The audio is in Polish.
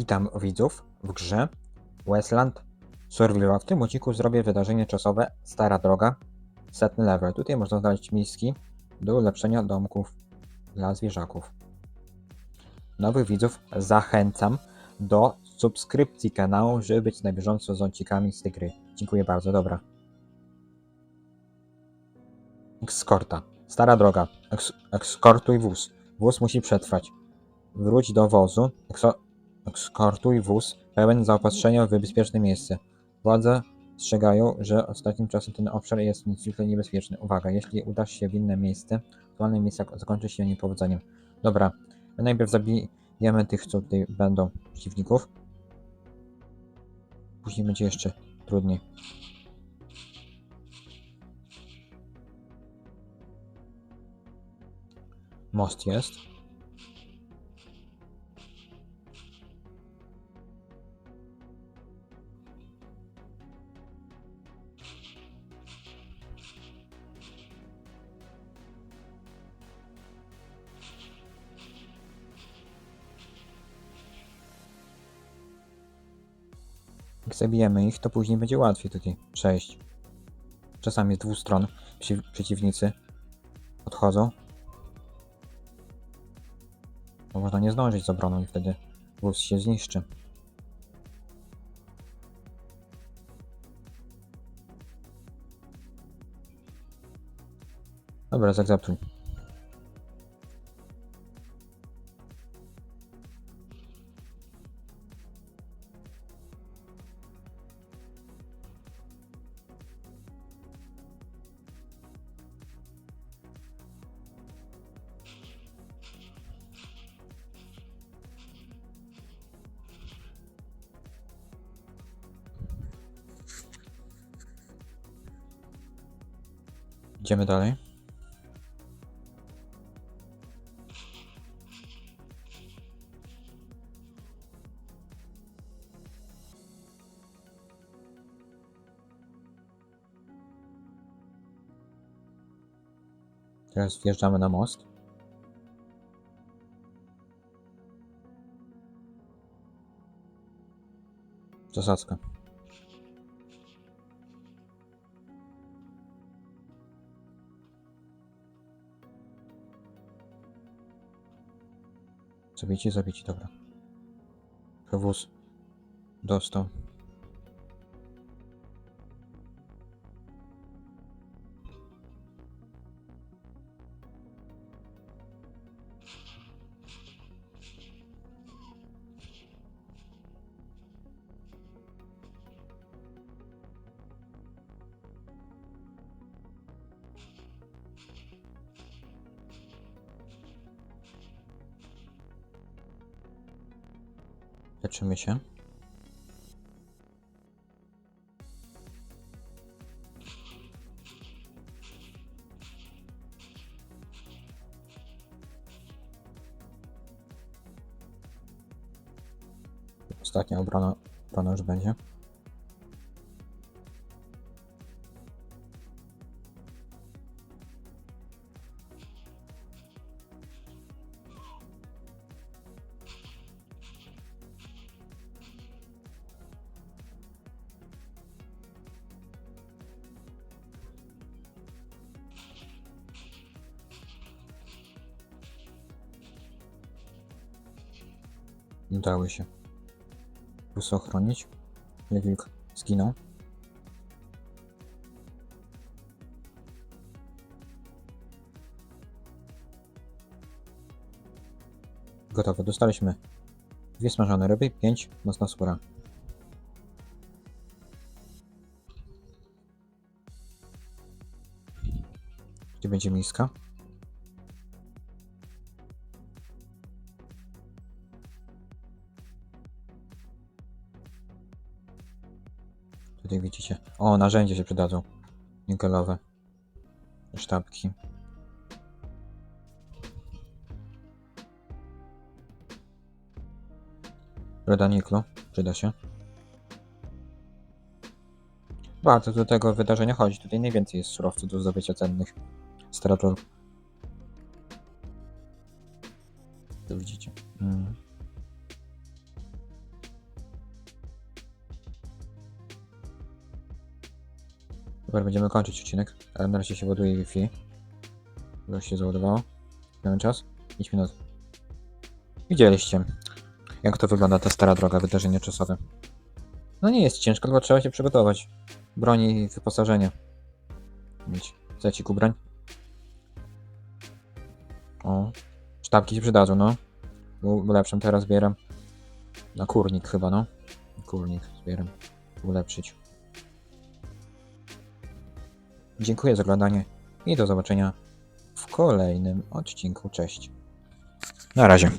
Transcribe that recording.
Witam widzów w grze Westland Survival. W tym odcinku zrobię wydarzenie czasowe Stara Droga, setny level. Tutaj można znaleźć miski do ulepszenia domków dla zwierzaków. Nowych widzów zachęcam do subskrypcji kanału, żeby być na bieżąco z odcinkami z tej gry. Dziękuję bardzo, dobra. Ekskorta. Stara droga. Eks ekskortuj wóz. Wóz musi przetrwać. Wróć do wozu. Eskortuj wóz pełen zaopatrzenia w bezpieczne miejsce. Władze strzegają, że ostatnim czasem ten obszar jest niezwykle niebezpieczny. Uwaga, jeśli udasz się w inne miejsce, aktualne miejsce zakończy się niepowodzeniem. Dobra, my najpierw zabijemy tych, co tutaj będą przeciwników. Później będzie jeszcze trudniej. Most jest. Jak zabijemy ich, to później będzie łatwiej tutaj przejść. Czasami z dwóch stron przy, przeciwnicy odchodzą. Bo można nie zdążyć z obroną i wtedy wóz się zniszczy. Dobra, zaakceptuj. Idziemy dalej. Teraz wjeżdżamy na most. Zasadzka. Zabici, zabici, dobra. Wóz dostał. Leczymy się. Ostatnia obrona, obrona już będzie. Udało się. Wóz ochronić. Wilk zginął. Gotowe. Dostaliśmy dwie smażone ryby, pięć mocna skóra. Gdzie będzie miska? Tutaj widzicie. O, narzędzia się przydadzą. Nikelowe. Sztabki. Ruda niklu. Przyda się. Bardzo do tego wydarzenia chodzi. Tutaj najwięcej jest surowców do zdobycia cennych. Strator. Tu widzicie. Mm. Dobra, będziemy kończyć odcinek, ale na razie się ładuje Wi-Fi. Już się załadowało. Mamy czas? 5 minut. Widzieliście, jak to wygląda ta stara droga, wydarzenie czasowe. No nie jest ciężko, tylko trzeba się przygotować. Broni i wyposażenie. Mieć secik ubrań. O, sztabki się przydadzą, no. Ulepszam teraz, zbieram. Na kurnik chyba, no. Kurnik zbieram. Ulepszyć. Dziękuję za oglądanie i do zobaczenia w kolejnym odcinku. Cześć. Na razie.